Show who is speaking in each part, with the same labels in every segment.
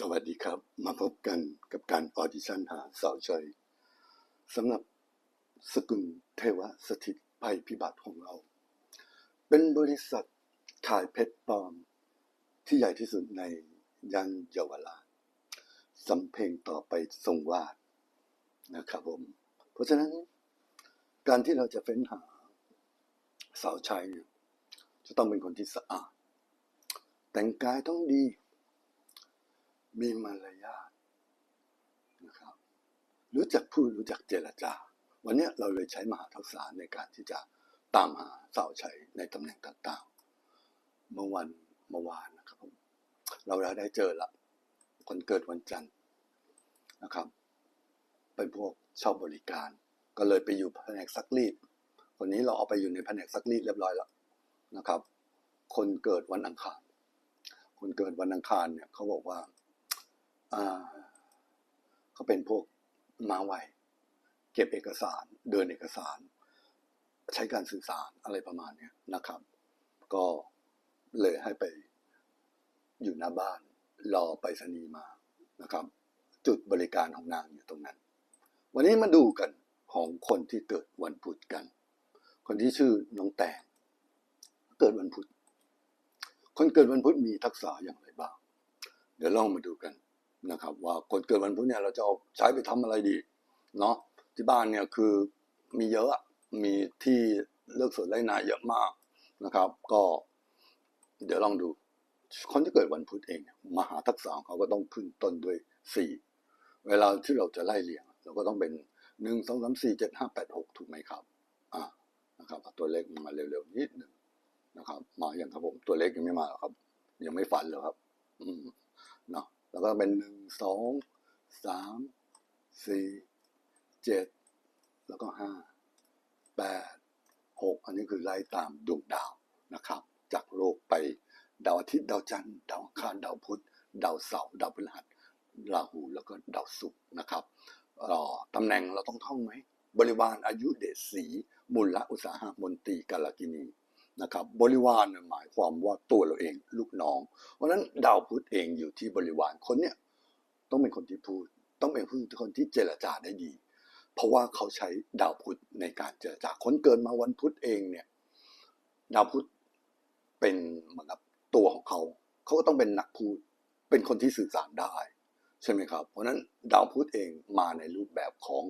Speaker 1: สวัสดีครับ มาพบกันกับการออดิชั่นหาสาวใช้สำหรับสกุลเทวสถิตภัยพิบัติของเรา เป็นบริษัทขายเพชรปลอม ที่ใหญ่ที่สุดในย่านเยาวราชสำเพ็งต่อไปทรงวาดนะครับผม เพราะฉะนั้น การที่เราจะเฟ้นหาสาวใช้เนี่ยจะต้องเป็นคนที่สะอาด แต่งกายต้องดี มีมารยาทนะครับ รู้จักพูดรู้จักเจรจา วันนี้เราเลยใช้มหาทักษะในการที่จะตามหาสาวใช้ในตำแหน่งต่าง ๆ เมื่อวันเมื่อวานนะครับผมเราได้เจอละคนเกิดวันจันทร์นะครับ เป็นพวกเช่าบริการ ก็เลยไปอยู่แผนกซักรีดคนนี้เราเอาไปอยู่ในแผนกซักรีดเรียบร้อยแล้วนะครับ คนเกิดวันอังคาร คนเกิดวันอังคารเนี่ยเขาบอกว่า เขาเป็นพวกมาไวเก็บเอกสาร เดินเอกสาร ใช้การสื่อสารอะไรประมาณนี้นะครับ ก็เลยให้ไปอยู่หน้าบ้าน รอไปรษณีย์มานะครับ จุดบริการของนางอยู่ตรงนั้น วันนี้มาดูกันของคนที่เกิดวันพุธกัน คนที่ชื่อน้องแตงเกิดวันพุธคนเกิดวันพุธมีทักษะอย่างไรบ้าง เดี๋ยวลองมาดูกัน นะครับ ว่าคนเกิดวันพุธเนี่ยเราจะเอาใช้ไปทำอะไรดีเนาะที่บ้านเนี่ยคือมีเยอะมีที่เลือกสวนไร่นาเยอะมากนะครับ ก็ เดี๋ยวลองดูคนที่เกิดวันพุธเอง มหาทักษะของเขาก็ต้องขึ้นต้นด้วยสี่เวลาที่เราจะไล่เรียง เราก็ต้องเป็นหนึ่งสองสามสี่เจ็ดห้าแปดหกถูกไหมครับอ่านะครับเอาตัวเลขมาเร็วๆนิดหนึ่งนะครับ มาอย่างครับผมตัวเลขยังไม่มาหรอกครับ ยังไม่ฝันเลยครับ อืมเนาะ แล้วก็เป็นหนึ่งสองสามสี่เจ็ดแล้วก็ห้าแปดหกอันนี้คือไล่ตามดวงดาวนะครับ จากโลกไปดาวอาทิตย์ดาวจันทร์ดาวคารดาวพุธดาวเสาร์ดาวพฤหัสราหูแล้วก็ดาวศุกร์นะครับเอ่อตำแหน่งเราต้องท่องไหมบริวารอายุเดชศรีมูลละอุตสาหะมนตรีกาลกินี นะครับบริวารหมายความว่าตัวเราเองลูกน้อง เพราะนั้นดาวพุธเองอยู่ที่บริวารคนเนี่ยต้องเป็นคนที่พูด ต้องเป็นคนที่เจรจาได้ดี เพราะว่าเขาใช้ดาวพุธในการเจรจาคนเกิดมาวันพุธเองเนี่ยดาวพุธเป็นเหมือนกับตัวของเขา เขาก็ต้องเป็นนักพูด เป็นคนที่สื่อสารได้ ใช่ไหมครับ เพราะนั้นดาวพุธเองมาในรูปแบบของ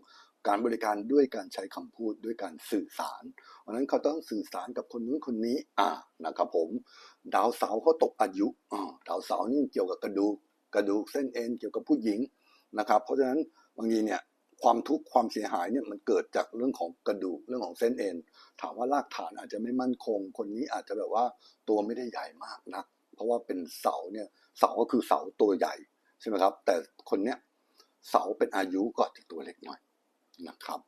Speaker 1: การบริการด้วยการใช้คำพูดด้วยการสื่อสาร เพราะฉะนั้นเขาต้องสื่อสารกับคนนู้นคนนี้ อ่านะครับผม ดาวเสาเขาตกอายุอ่าดาวเสานี่เกี่ยวกับกระดูกกระดูกเส้นเอ็นเกี่ยวกับผู้หญิงนะครับ เพราะฉะนั้นบางทีเนี่ยความทุกข์ความเสียหายเนี่ยมันเกิดจากเรื่องของกระดูกเรื่องของเส้นเอ็นถามว่ารากฐานอาจจะไม่มั่นคง คนนี้อาจจะแบบว่าตัวไม่ได้ใหญ่มากนัก เพราะว่าเป็นเสาเนี่ยเสาก็คือเสาตัวใหญ่ใช่ไหมครับ แต่คนเนี้ยเสาเป็นอายุก็จะตัวเล็กหน่อย นะครับ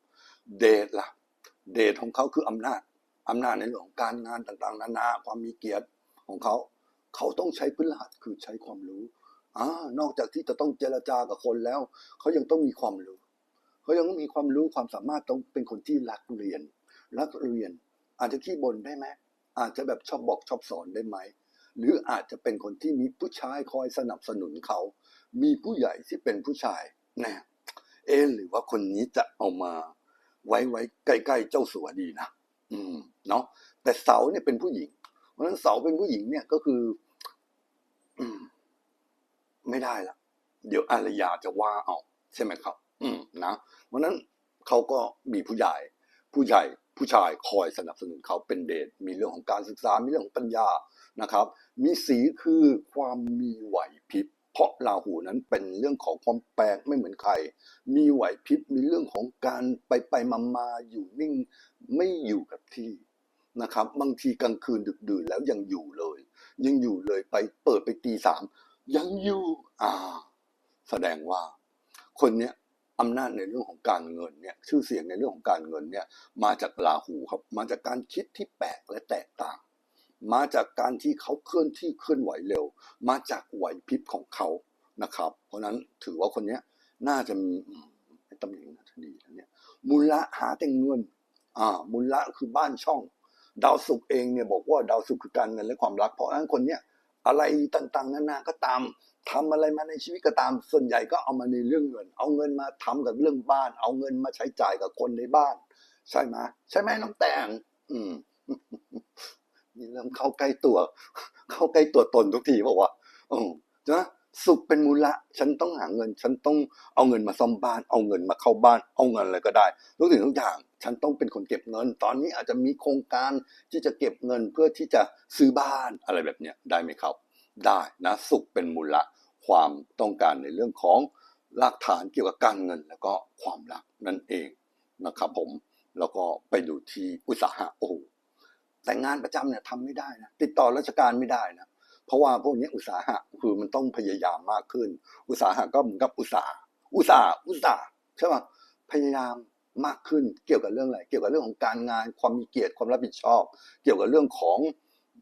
Speaker 1: เดทล่ะ เดทของเขาคืออำนาจอำนาจในเรื่องของการงานต่างๆ นานาความมีเกียรติของเขา เขาต้องใช้พื้นฐานคือใช้ความรู้อ่านอกจากที่จะต้องเจรจากับคนแล้ว เขายังต้องมีความรู้เขายังต้องมีความรู้ความสามารถต้องเป็นคนที่รักเรียน รักเรียน อาจจะขี้บ่นได้ไหมอาจจะแบบชอบบอกชอบสอนได้ไหมหรืออาจจะเป็นคนที่มีผู้ชายคอยสนับสนุนเขา มีผู้ใหญ่ที่เป็นผู้ชายน่ เอะหรือว่าคนนี้จะเอามาไว้ไว้ใกล้ๆเจ้าสัวดีนะอืมเนาะแต่เสาเนี่ยเป็นผู้หญิง เพราะฉะนั้นเสาเป็นผู้หญิงเนี่ยก็คือ อืม ไม่ได้ละเดี๋ยวอารยาจะว่าเอาใช่ไหมครับ อืมนะเพราะฉะนั้นเขาก็มีผู้ใหญ่ ผู้ใหญ่ผู้ชายคอยสนับสนุนเขาเป็นเดชมีเรื่องของการศึกษา มีเรื่องของปัญญานะครับ มีสีคือความมีไหวพริบ เพราะราหูนั้นเป็นเรื่องของความแปลกไม่เหมือนใคร มีไหวพริบมีเรื่องของการไปไปมามาอยู่นิ่งไม่อยู่กับที่นะครับ บางทีกลางคืนดึกดื่นแล้วยังอยู่เลย ยังอยู่เลยไปเปิดไปตีสามยังอยู่อ่า แสดงว่า คนเนี้ยอำนาจในเรื่องของการเงินเนี่ยชื่อเสียงในเรื่องของการเงินเนี่ย มาจากราหูครับ มาจากการคิดที่แปลกและแตกต่าง มาจากการที่เขาเคลื่อนที่เคลื่อนไหวเร็ว มาจากไหวพริบของเขานะครับ เพราะนั้นถือว่าคนนี้น่าจะมีตำแหน่งน่าจะดีนะเนี่ยมูลละหาแต่เงินอ่ามูลละคือบ้านช่อง ดาวศุกร์เองเนี่ยบอกว่าดาวศุกร์คือการเงินและความรัก เพราะฉะนั้นคนเนี้ยอะไรต่างๆนานาก็ตามทำอะไรมาในชีวิตก็ตาม ส่วนใหญ่ก็เอามาในเรื่องเงิน เอาเงินมาทำกับเรื่องบ้าน เอาเงินมาใช้จ่ายกับคนในบ้าน ใช่ไหมใช่ไหมน้องแตงอืม นี่เริ่มเข้าใกล้ตัว เข้าใกล้ตัวตนทุกทีบอกว่าอืมนะสุขเป็นมูละ ฉันต้องหาเงิน ฉันต้องเอาเงินมาซ่อมบ้าน เอาเงินมาเข้าบ้าน เอาเงินอะไรก็ได้ทุกสิ่งทุกอย่าง ฉันต้องเป็นคนเก็บเงิน ตอนนี้อาจจะมีโครงการที่จะเก็บเงินเพื่อที่จะซื้อบ้านอะไรแบบเนี้ยได้ไหมครับ ได้นะ สุขเป็นมูละ ความต้องการในเรื่องของหลักฐานเกี่ยวกับการเงิน แล้วก็ความรักนั่นเองนะครับผม แล้วก็ไปดูที่อุตสาหะโอ้ แต่งานประจำเนี่ยทำไม่ได้นะติดต่อราชการไม่ได้นะเพราะว่าพวกนี้อุตสาหะคือมันต้องพยายามมากขึ้น อุตสาหะก็เหมือนกับอุตสาหอุตสาหอุตสาหใช่ป่ะพยายามมากขึ้นเกี่ยวกับเรื่องอะไรเกี่ยวกับเรื่องของการงานความมีเกียรติความรับผิดชอบ เกี่ยวกับเรื่องของ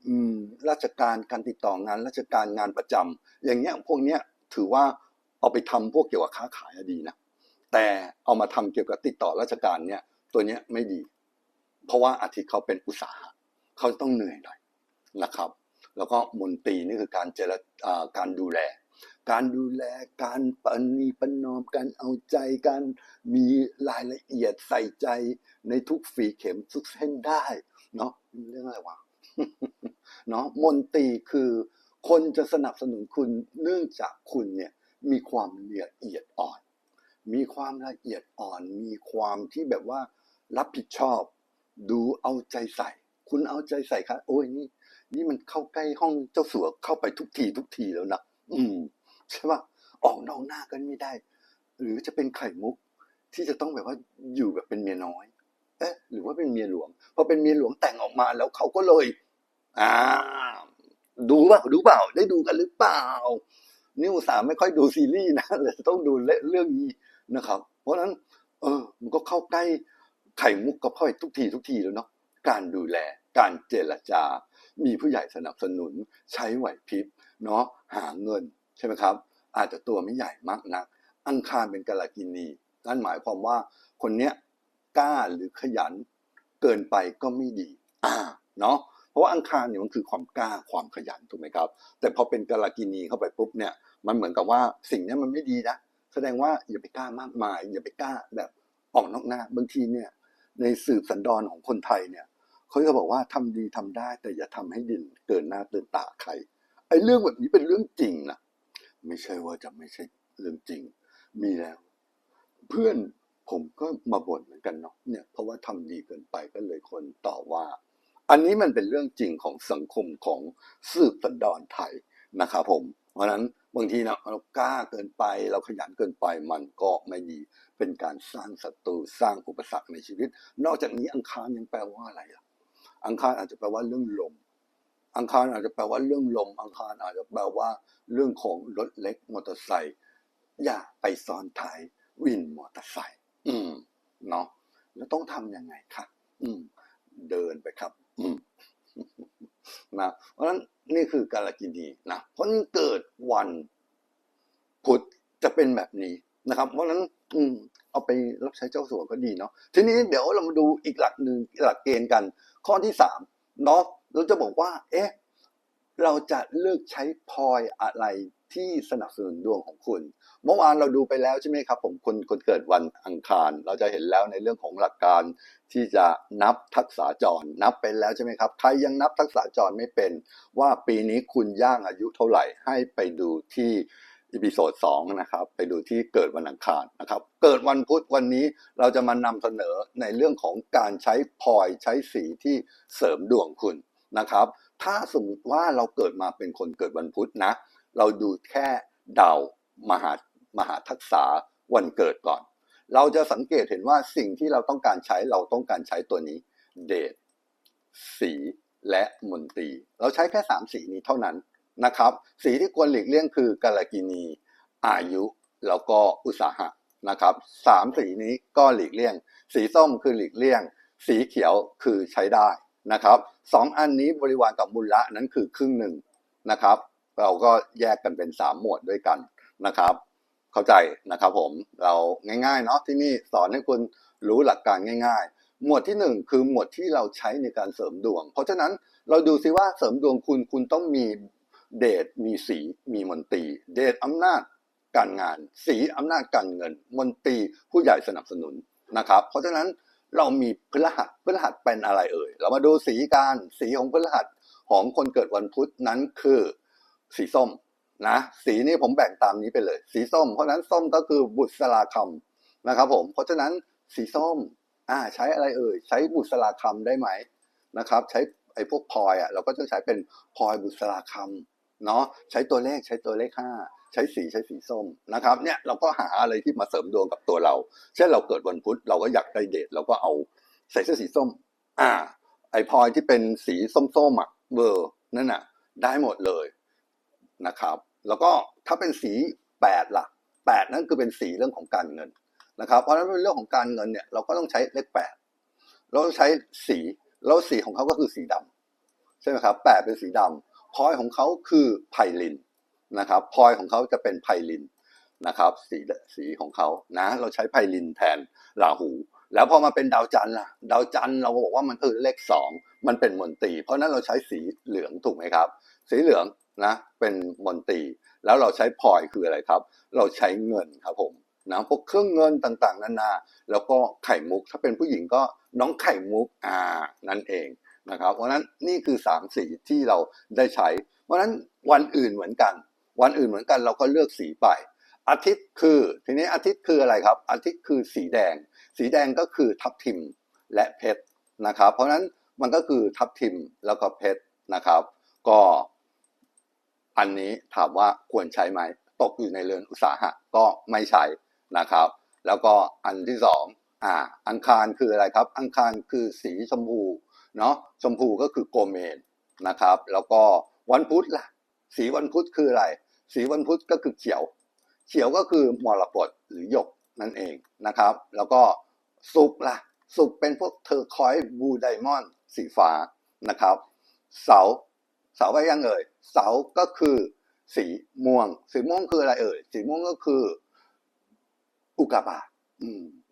Speaker 1: อืมราชการการติดต่องานราชการงานประจำอย่างเงี้ยพวกเนี้ยถือว่าเอาไปทำพวกเกี่ยวกับค้าขายอะดีนะแต่เอามาทำเกี่ยวกับติดต่อราชการเนี่ยตัวเนี้ยไม่ดี เพราะว่าอาทิตย์เขาเป็นอุตสาหะ เขาต้องเหนื่อยหน่อยนะครับ แล้วก็มนตรีนี่คือการเจรการดูแล การดูแลการปณีปนอมการเอาใจการมีรายละเอียดใส่ใจในทุกฝีเข็มทุกเส้นได้เนาะเรื่องอะไรวะเนาะมนตรีคือคนจะสนับสนุนคุณเนื่องจากคุณเนี่ยมีความละเอียดอ่อน มีความละเอียดอ่อน มีความที่แบบว่ารับผิดชอบ ดูเอาใจใส่ คุณเอาใจใส่ครับโอ้ยนี่ นี่มันเข้าใกล้ห้องเจ้าสัวเข้าไปทุกทีทุกทีแล้วนะอืมใช่ปะออกนอกหน้ากันไม่ได้ หรือจะเป็นไข่มุก ที่จะต้องแบบว่าอยู่แบบเป็นเมียน้อย เอ๊ะ หรือว่าเป็นเมียหลวงพอเป็นเมียหลวงแต่งออกมาแล้วเขาก็เลย อ่า ดูเปล่าดูเปล่า ได้ดูกันหรือเปล่านี่อุตส่าห์ไม่ค่อยดูซีรีส์นะเลยต้องดูเรื่องนี้นะครับ เพราะฉะนั้น เออ มันก็เข้าใกล้ไข่มุกกับเข้าไปทุกทีทุกทีแล้วเนาะ การดูแล การเจรจา มีผู้ใหญ่สนับสนุน ใช้ไหวพริบเนาะหาเงินใช่ไหมครับ อาจจะตัวไม่ใหญ่มากนัก อังคารเป็นกาลกินีนั่นหมายความว่าคนเนี้ยกล้าหรือขยัน เกินไปก็ไม่ดี อ่าเนาะเพราะว่าอังคารเนี่ยมันคือความกล้าความขยันถูกไหมครับ แต่พอเป็นกาลกินีเข้าไปปุ๊บเนี่ยมันเหมือนกับว่าสิ่งเนี้ยมันไม่ดีนะแสดงว่าอย่าไปกล้ามากมาย อย่าไปกล้าแบบออกนอกหน้าบางทีเนี่ยในสืบสันดอนของคนไทยเนี่ย เขาจะบอกว่าทำดีทำได้ แต่อย่าทำให้ดินเกินหน้าเกินตาใครไอ้เรื่องแบบนี้เป็นเรื่องจริงนะไม่ใช่ว่าจะไม่ใช่เรื่องจริง มีแล้ว เพื่อนผมก็มาบ่นเหมือนกันเนาะเนี่ยเพราะว่าทำดีเกินไปก็เลยคนต่อว่า อันนี้มันเป็นเรื่องจริงของสังคมของสืบสันดอนไทยนะครับผม เพราะนั้นบางทีนะเรากล้าเกินไปเราขยันเกินไปมันก็ไม่ดี เป็นการสร้างศัตรูสร้างอุปสรรคในชีวิต นอกจากนี้อังคารยังแปลว่าอะไรอะ อังคารอาจจะแปลว่าเรื่องลม อังคารอาจจะแปลว่าเรื่องลม อังคารอาจจะแปลว่า เรื่องของรถเล็กมอเตอร์ไซค์อย่าไปซ้อนท้ายวินมอเตอร์ไซค์อืมเนาะแล้วต้องทำยังไงครับอืม เดินไปครับ อืมนะเพราะฉะนั้นนี่คือกาลกินีนะเพราะนั้นเกิดวันพุธจะเป็นแบบนี้นะครับ เพราะฉะนั้น อืมเอาไปรับใช้เจ้าสัวก็ดีเนาะทีนี้เดี๋ยวเรามาดูอีกหลักหนึ่งหลักเกณฑ์กัน ข้อที่สามเนาะเราจะบอกว่า เอ๊ะเราจะเลือกใช้พลอยอะไรที่สนับสนุนดวงของคุณ เมื่อวานเราดูไปแล้วใช่ไหมครับ ผมคนคนเกิดวันอังคาร เราจะเห็นแล้วในเรื่องของหลักการที่จะนับทักษะจรนับเป็นแล้วใช่ไหมครับ ใครยังนับทักษะจรไม่เป็น ว่าปีนี้คุณย่างอายุเท่าไหร่ให้ไปดูที่ อีพิโซดสองนะครับ ไปดูที่เกิดวันอังคารนะครับ เกิดวันพุธวันนี้เราจะมานำเสนอในเรื่องของการใช้พลอยใช้สีที่เสริมดวงคุณนะครับ ถ้าสมมติว่าเราเกิดมาเป็นคนเกิดวันพุธนะ เราดูแค่ดาวมหามหาทักษะวันเกิดก่อน เราจะสังเกตเห็นว่าสิ่งที่เราต้องการใช้เราต้องการใช้ตัวนี้ เดทสีและมนตรี เราใช้แค่สามสีนี้เท่านั้น นะครับ สีที่ควรหลีกเลี่ยงคือกาลกินีอายุแล้วก็อุตสาหะนะครับสามสีนี้ก็หลีกเลี่ยง สีส้มคือหลีกเลี่ยง สีเขียวคือใช้ได้นะครับสองอันนี้บริวารกับมูลละนั้นคือครึ่งหนึ่งนะครับ เราก็แยกกันเป็นสามหมวดด้วยกันนะครับ เข้าใจนะครับผมเราง่ายๆเนาะที่นี่สอนให้คุณรู้หลักการง่าย ๆ หมวดที่หนึ่งคือหมวดที่เราใช้ในการเสริมดวง เพราะฉะนั้นเราดูซิว่าเสริมดวงคุณคุณต้องมี เดชมีสีมีมนตรีเดชอำนาจการงาน สีอำนาจการเงิน มนตรีผู้ใหญ่สนับสนุนนะครับ เพราะฉะนั้นเรามีพฤหัสพฤหัสเป็นอะไรเอ่ย เรามาดูสีการสีของพฤหัสของคนเกิดวันพุธนั้นคือสีส้มนะสีนี้ผมแบ่งตามนี้ไปเลย สีส้ม เพราะฉะนั้นส้มก็คือบุษราคำนะครับผมเพราะฉะนั้นสีส้มอ่าใช้อะไรเอ่ยใช้บุษราคำได้ไหมนะครับ ใช้ไอ้พวกพลอยอะเราก็จะใช้เป็นพลอยบุษราคำ เนาะใช้ตัวเลขใช้ตัวเลขห้าใช้สีใช้สีส้มนะครับเนี่ยเราก็หาอะไรที่มาเสริมดวงกับตัวเรา เช่นเราเกิดวันพุธเราก็อยากได้เดทเราก็เอาใส่เสื้อสีส้ม อ่า ไอ้พลอยที่เป็นสีส้มๆอะเบอร์นั่นน่ะ ได้หมดเลยนะครับ แล้วก็ถ้าเป็นสีแปดล่ะแปดนั่นคือเป็นสีเรื่องของการเงินนะครับ เพราะฉะนั้นเป็นเรื่องของการเงินเนี่ยเราก็ต้องใช้เลขแปดเราต้องใช้สีแล้วสีของเขาก็คือสีดำใช่ไหมครับแปดเป็นสีดำ พลอยของเขาคือไพลินนะครับพลอยของเขาจะเป็นไพลินนะครับสีสีของเขานะเราใช้ไพลินแทนราหู แล้วพอมาเป็นดาวจันทร์ล่ะดาวจันทร์เราก็บอกว่ามันคือเลขสองมันเป็นมนตรี เพราะฉะนั้นเราใช้สีเหลืองถูกไหมครับ สีเหลืองนะเป็นมนตรี แล้วเราใช้พลอยคืออะไรครับ เราใช้เงินครับผมนะพวกเครื่องเงินต่างๆนานา แล้วก็ไข่มุกถ้าเป็นผู้หญิงก็น้องไข่มุกอ่านั่นเอง นะครับเพราะนั้นนี่คือสามสีที่เราได้ใช้ เพราะนั้นวันอื่นเหมือนกัน วันอื่นเหมือนกันเราก็เลือกสีไป อาทิตย์คือทีนี้อาทิตย์คืออะไรครับ อาทิตย์คือสีแดง สีแดงก็คือทับทิมและเพชรนะครับ เพราะฉะนั้นมันก็คือทับทิมแล้วก็เพชรนะครับ ก็อันนี้ถามว่าควรใช้ไหมตกอยู่ในเรือนอุตสาหะก็ไม่ใช้นะครับ แล้วก็อันที่สองอ่าอังคารคืออะไรครับ อังคารคือสีชมพู เนาะชมพูก็คือโกเมนนะครับ แล้วก็วันพุธล่ะ สีวันพุธคืออะไร สีวันพุธก็คือเขียว เขียวก็คือมรกตหรือหยกนั่นเองนะครับ แล้วก็สุกล่ะ สุกเป็นพวกเทอร์คอยบูไดมอนด์สีฟ้านะครับ เสา เสาไว้ยังเอ่ย เสาก็คือสีม่วง สีม่วงคืออะไรเอ่ย สีม่วงก็คือ อุกกาบาต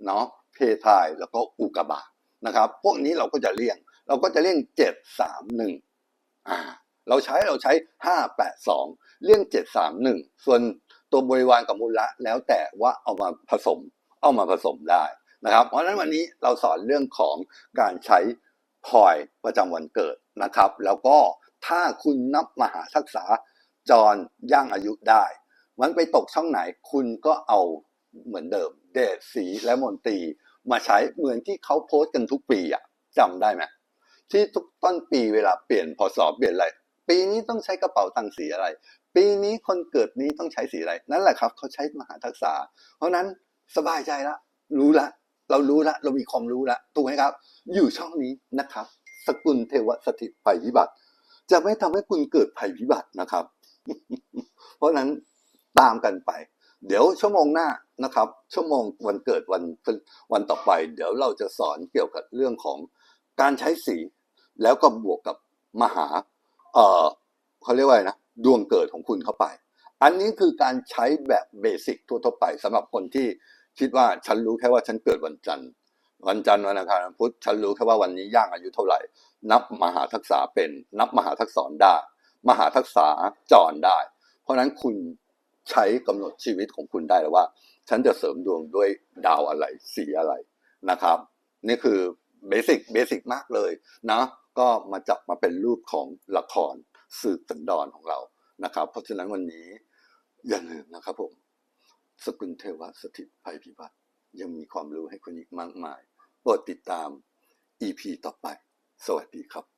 Speaker 1: เนาะเพทายแล้วก็อุกกาบาตนะครับ พวกนี้เราก็จะเลี่ยง เราก็จะเลี่ยงเจ็ดสามหนึ่งอ่าเราใช้เราใช้ห้าแปดสองเลี่ยงเจ็ดสามหนึ่งส่วนตัวบริวารกับมูลละแล้วแต่ว่าเอามาผสม เอามาผสมได้นะครับ เพราะฉะนั้นวันนี้เราสอนเรื่องของการใช้พลอยประจำวันเกิดนะครับ แล้วก็ถ้าคุณนับมหาทักษะจรย่างอายุได้ มันไปตกช่องไหนคุณก็เอาเหมือนเดิม เดชสีและมนตรีมาใช้เหมือนที่เขาโพสต์กันทุกปีอะจำได้ไหม ที่ทุกต้นปีเวลาเปลี่ยนพศเปลี่ยนอะไร ปีนี้ต้องใช้กระเป๋าตังค์สีอะไร ปีนี้คนเกิดนี้ต้องใช้สีอะไร นั่นแหละครับเขาใช้มหาทักษะ เพราะนั้นสบายใจละ รู้ละ เรารู้ละ เรามีความรู้ละถูกไหมครับ อยู่ช่องนี้นะครับ สกุลเทวสถิตภัยพิบัติ จะไม่ทำให้คุณเกิดภัยพิบัตินะครับ เพราะนั้นตามกันไป เดี๋ยวชั่วโมงหน้านะครับ ชั่วโมงวันเกิดวันวันต่อไป เดี๋ยวเราจะสอนเกี่ยวกับเรื่องของการใช้สี แล้วก็บวกกับมหาเอ่อเขาเรียกว่าไรนะดวงเกิดของคุณเข้าไป อันนี้คือการใช้แบบเบสิกทั่วๆไปสำหรับคนที่คิดว่าฉันรู้แค่ว่าฉันเกิดวันจันทร์ วันจันทร์วันอังคารวันพุธฉันรู้แค่ว่าวันนี้ย่างอายุเท่าไหร่ นับมหาทักษะเป็น นับมหาทักษรได้ มหาทักษะจรได้ เพราะฉะนั้นคุณใช้กำหนดชีวิตของคุณได้แล้วว่า ฉันจะเสริมดวงด้วยดาวอะไรสีอะไรนะครับ นี่คือเบสิกเบสิกมากเลยนะ ก็มาจับมาเป็นรูปของละครสืบสันดอนของเรานะครับ เพราะฉะนั้นวันนี้อย่าลืมนะครับผม สกุลเทวสถิตภัยพิบัติยังมีความรู้ให้คุณอีกมากมายโปรดติดตาม EP ต่อไป สวัสดีครับ